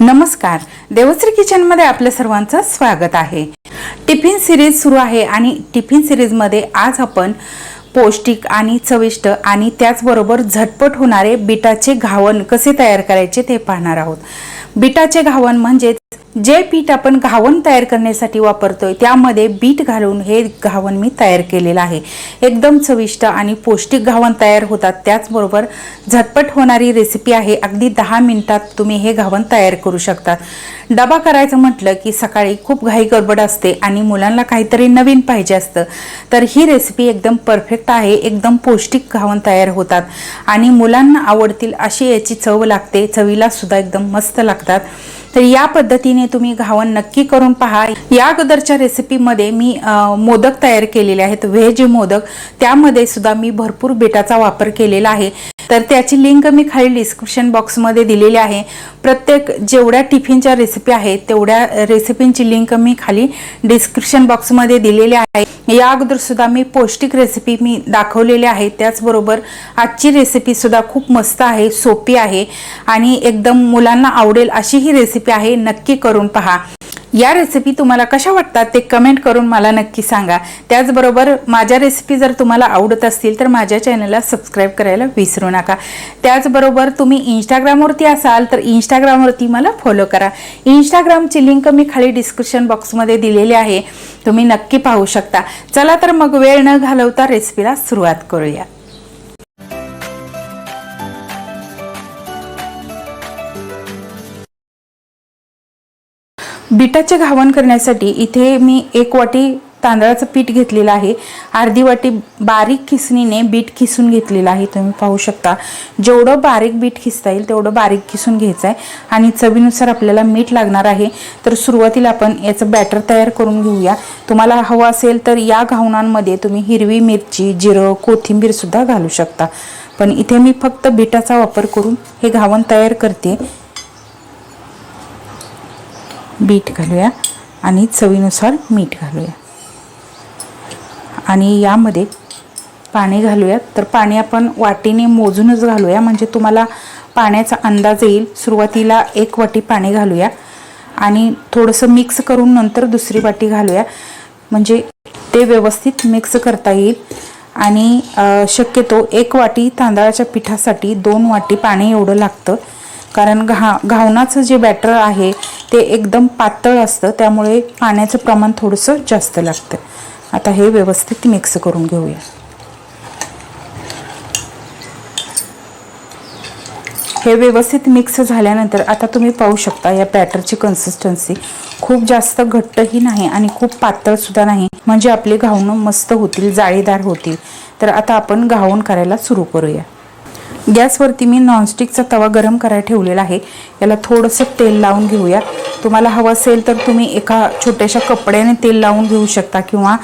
नमस्कार. देवश्री किचनमध्ये आपल्या सर्वांचं स्वागत आहे. टिफिन सिरीज सुरू आहे आणि टिफिन सिरीजमध्ये आज आपण पौष्टिक आणि चविष्ट आणि त्याचबरोबर झटपट होणारे बिटाचे घावण कसे तयार करायचे ते पाहणार आहोत. बिटाचे घावण म्हणजे जे पीठ आपण घावण तयार करण्यासाठी वापरतोय त्यामध्ये बीट घालून हे घावण मी तयार केलेलं आहे. एकदम चविष्ट आणि पौष्टिक घावण तयार होतात. त्याचबरोबर झटपट होणारी रेसिपी आहे. अगदी दहा मिनिटात तुम्ही हे घावण तयार करू शकता डबा करायचं म्हटलं की सकाळी खूप घाई गडबड असते आणि मुलांना काहीतरी नवीन पाहिजे असतं. तर ही रेसिपी एकदम परफेक्ट आहे. एकदम पौष्टिक घावण तयार होतात. आणि मुलांना आवडतील अशी याची चव लागते. चवीला सुद्धा एकदम मस्त लागतात. तर या पद्धतीने तुम्ही घावन नक्की करून पहा. या अगोदरच्या रेसिपीमध्ये मी मोदक तयार केलेले आहेत. व्हेज मोदक. त्यामध्ये सुद्धा मी भरपूर बेटाचा वापर केलेला आहे. तर त्याची लिंक मी खाली डिस्क्रिप्शन बॉक्समध्ये दिलेली आहे. प्रत्येक जेवढ्या टिफिनच्या रेसिपी आहेत तेवढ्या रेसिपींची लिंक मी खाली डिस्क्रिप्शन बॉक्समध्ये दिलेली आहे. या अगोदरसुद्धा मी पौष्टिक रेसिपी मी दाखवलेली आहे. त्याचबरोबर आजची रेसिपीसुद्धा खूप मस्त आहे सोपी आहे आणि एकदम मुलांना आवडेल अशी ही रेसिपी आहे. नक्की करून पहा. या रेसिपी तुम्हाला कशा वाटतात ते कमेंट करून मला नक्की सांगा. त्याचबरोबर माझ्या रेसिपी जर तुम्हाला आवडत असतील तर माझ्या चॅनलला सबस्क्राईब करायला विसरू नका. त्याचबरोबर तुम्ही इंस्टाग्रामवरती असाल तर इंस्टाग्रामवरती मला फॉलो करा. इंस्टाग्रामची लिंक मी खाली डिस्क्रिप्शन बॉक्समध्ये दिलेली आहे. तुम्ही नक्की पाहू शकता. चला तर मग वेळ न घालवता रेसिपीला सुरुवात करूया. बिटाचे घावण करण्यासाठी इथे मी एक वाटी तांदळाचं पीठ घेतलेलं आहे. अर्धी वाटी बारीक खिसणीने बीट खिसून घेतलेलं आहे. तुम्ही पाहू शकता. जेवढं बारीक बीट खिसता येईल तेवढं बारीक खिसून घ्यायचं आहे आणि चवीनुसार आपल्याला मीठ लागणार आहे. तर सुरुवातीला आपण याचं बॅटर तयार करून घेऊया. तुम्हाला हवं असेल तर या घावणांमध्ये तुम्ही हिरवी मिरची जिरं कोथिंबीरसुद्धा घालू शकता. पण इथे मी फक्त बीटाचा वापर करून हे घावण तयार करते. बीट घालूया आणि चवीनुसार मीठ घालूया. आणि यामध्ये पाणी घालूया. तर पाणी आपण वाटीने मोजूनच घालूया. म्हणजे तुम्हाला पाण्याचा अंदाज येईल. सुरुवातीला एक वाटी पाणी घालूया. आणि थोडंसं मिक्स करून नंतर दुसरी वाटी घालूया. म्हणजे ते व्यवस्थित मिक्स करता येईल. आणि शक्यतो एक वाटी तांदळाच्या पिठासाठी दोन वाटी पाणी एवढं लागतं. कारण घा घावणाचं जे बॅटर आहे ते एकदम पातळ असतं त्यामुळे पाण्याचं प्रमाण थोडंसं जास्त लागतं. आता हे व्यवस्थित मिक्स करून घेऊया. हे व्यवस्थित मिक्स झाल्यानंतर आता तुम्ही पाहू शकता या बॅटरची कन्सिस्टन्सी खूप जास्त घट्टही नाही आणि खूप पातळसुद्धा नाही. म्हणजे आपले घावणं मस्त होतील जाळीदार होतील. तर आता आपण घावण करायला सुरू करूया. गॅसवरती मी नॉनस्टिकचा तवा गरम करायला ठेवलेला आहे. याला थोडंसं तेल लावून घेऊया तुम्हाला हवं असेल तर तुम्ही एका छोट्याशा कपड्याने तेल लावून घेऊ शकता किंवा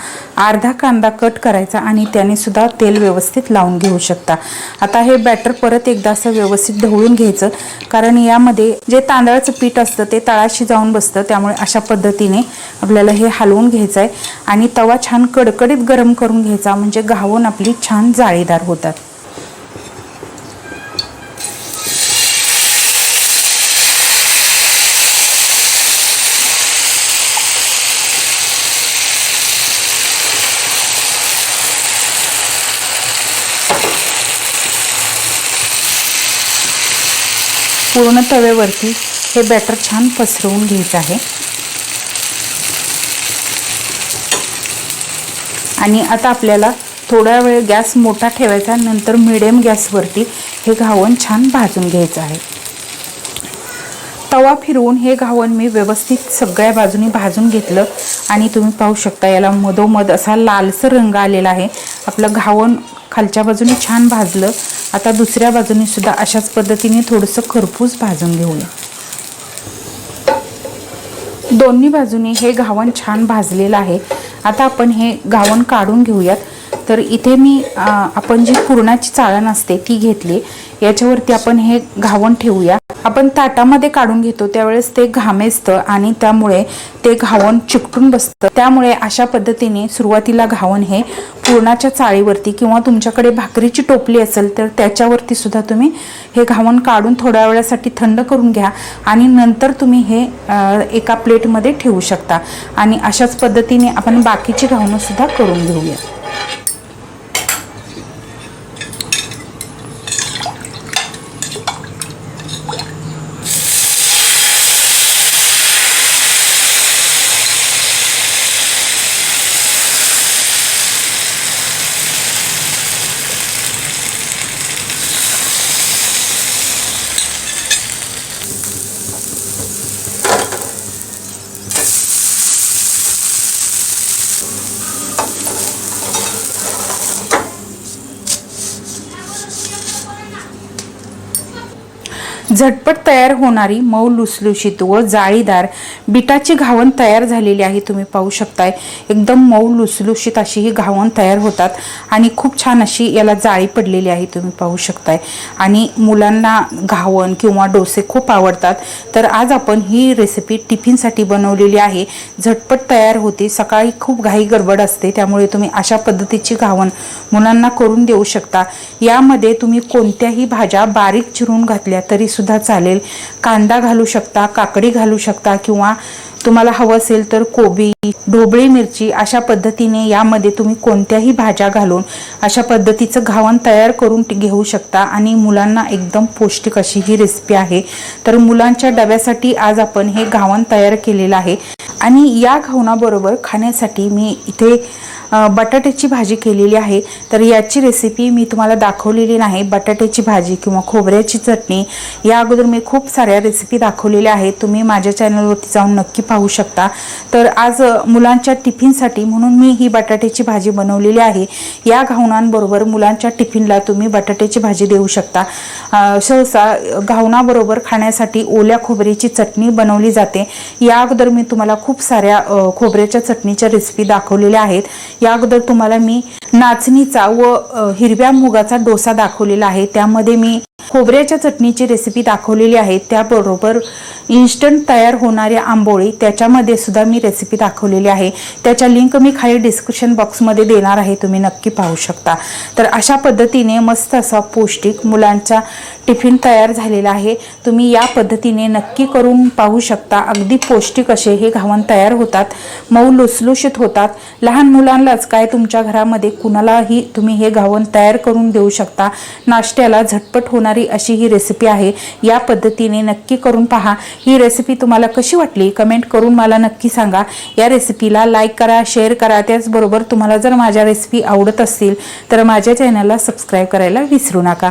अर्धा कांदा कट करायचा आणि त्याने सुद्धा तेल व्यवस्थित लावून घेऊ शकता. आता हे बॅटर परत एकदा असं व्यवस्थित ढवळून घ्यायचं. कारण यामध्ये जे तांदळाचं पीठ असतं ते तळाशी जाऊन बसतं. त्यामुळे अशा पद्धतीने आपल्याला हे हलवून घ्यायचं आहे आणि तवा छान कडकडीत गरम करून घ्यायचा. म्हणजे घावून आपली छान जाळीदार होतात. पूर्ण तव्यावरती हे बॅटर छान पसरवून घ्यायचं आहे. आणि आता आपल्याला थोडा वेळ गॅस मोठा ठेवायचा नंतर मिडियम गॅसवरती हे घावण छान भाजून घ्यायचं आहे. तवा फिरवून हे घावण मी व्यवस्थित सगळ्या बाजूनी भाजून घेतलं. आणि तुम्ही पाहू शकता याला मधोमध असा लालसर रंग आलेला आहे. आपलं घावण खालच्या बाजूने छान भाजलं. आता दुसऱ्या बाजूने सुद्धा अशाच पद्धतीने थोडंसं खरपूस भाजून घेऊया. दोन्ही बाजूने हे घावण छान भाजलेलं आहे. आता आपण हे घावण काढून घेऊयात. तर इथे मी आपण जी पुरणाची चाळण असते ती घेतली. याच्यावरती आपण हे घावण ठेवूया. आपण ताटामध्ये काढून घेतो त्यावेळेस ते घामेजतं आणि त्यामुळे ते घावण चिकटून बसतं. त्यामुळे अशा पद्धतीने सुरुवातीला घावण हे पुरणाच्या चाळीवरती किंवा तुमच्याकडे भाकरीची टोपली असेल तर त्याच्यावरती सुद्धा तुम्ही हे घावण काढून थोड्या वेळासाठी थंड करून घ्या आणि नंतर तुम्ही हे एका प्लेटमध्ये ठेवू शकता. आणि अशाच पद्धतीने आपण बाकीची घावणंसुद्धा करून घेऊया. झटपट तयार होणारी मऊ लुसलुशीत व जाळीदार बिटाची घावण तयार झालेली आहे तुम्ही पाहू शकताय. एकदम मऊ लुसलुशीत अशी ही घावण तयार होतात आणि खूप छान अशी याला जाळी पडलेली आहे तुम्ही पाहू शकताय. आणि मुलांना घावण किंवा डोसे खूप आवडतात. तर आज आपण ही रेसिपी टिफिनसाठी बनवलेली आहे. झटपट तयार होते सकाळी खूप घाई गडबड असते त्यामुळे तुम्ही अशा पद्धतीची घावण मुलांना करून देऊ शकता. यामध्ये तुम्ही कोणत्याही भाज्या बारीक चिरून घातल्या तरी सुद्धा चालेल. कांदा घालू शकता काकडी घालू शकता किंवा तुम्हाला हवं असेल तर कोबी ढोबळी मिरची अशा पद्धतीने यामध्ये तुम्ही कोणत्याही भाज्या घालून अशा पद्धतीचं घावण तयार करून घेऊ शकता. आणि मुलांना एकदम पौष्टिक अशी ही रेसिपी आहे. तर मुलांच्या डब्यासाठी आज आपण हे घावण तयार केलेलं आहे. आणि या घावणाबरोबर खाण्यासाठी मी इथे बटाट्याची भाजी केलेली आहे. तर याची रेसिपी मी तुम्हाला दाखवलेली नाही. बटाट्याची भाजी किंवा खोबऱ्याची चटणी या अगोदर मी खूप साऱ्या रेसिपी दाखवलेल्या आहेत. तुम्ही माझ्या चॅनलवरती जाऊन नक्की पाहू शकता. तर आज मुलांच्या टिफिनसाठी म्हणून मी ही बटाट्याची भाजी बनवलेली आहे. या घावणांबरोबर मुलांच्या टिफिनला तुम्ही बटाट्याची भाजी देऊ शकता. सहसा घावणाबरोबर खाण्यासाठी ओल्या खोबऱ्याची चटणी बनवली जाते. या अगोदर मी तुम्हाला खूप साऱ्या खोबऱ्याच्या चटणीच्या रेसिपी दाखवलेल्या आहेत. या अगोदर तुम्हाला मी नाचणीचा व हिरव्या मुगाचा डोसा दाखवलेला आहे. त्यामध्ये मी खोबऱ्याच्या चटणीची रेसिपी दाखवलेली आहे. त्याबरोबर इन्स्टंट तयार होणाऱ्या आंबोळी त्याच्यामध्ये सुद्धा मी रेसिपी दाखवलेली आहे. त्याच्या लिंक मी खाली डिस्क्रिप्शन बॉक्समध्ये देणार आहे. तुम्ही नक्की पाहू शकता. तर अशा पद्धतीने मस्त असा पौष्टिक मुलांचा टिफिन तयार झालेला आहे. तुम्ही या पद्धतीने नक्की करून पाहू शकता. अगदी पौष्टिक असे हे घावण तयार होतात. मऊ लुसलुशीत होतात. लहान मुलांनाच काय तुमच्या घरामध्ये कुणालाही तुम्ही हे घावन तयार करून देऊ शकता. नाश्त्याला झटपट होणारी अशी ही रेसिपी आहे. या पद्धतीने नक्की करून पहा. ही रेसिपी तुम्हाला कशी वाटली? कमेंट करून मला नक्की सांगा. या रेसिपीला लाईक करा शेअर करा. त्याचबरोबर तुम्हाला जर माझ्या रेसिपी आवडत असतील तर माझ्या चॅनलला सबस्क्राईब करायला विसरू नका.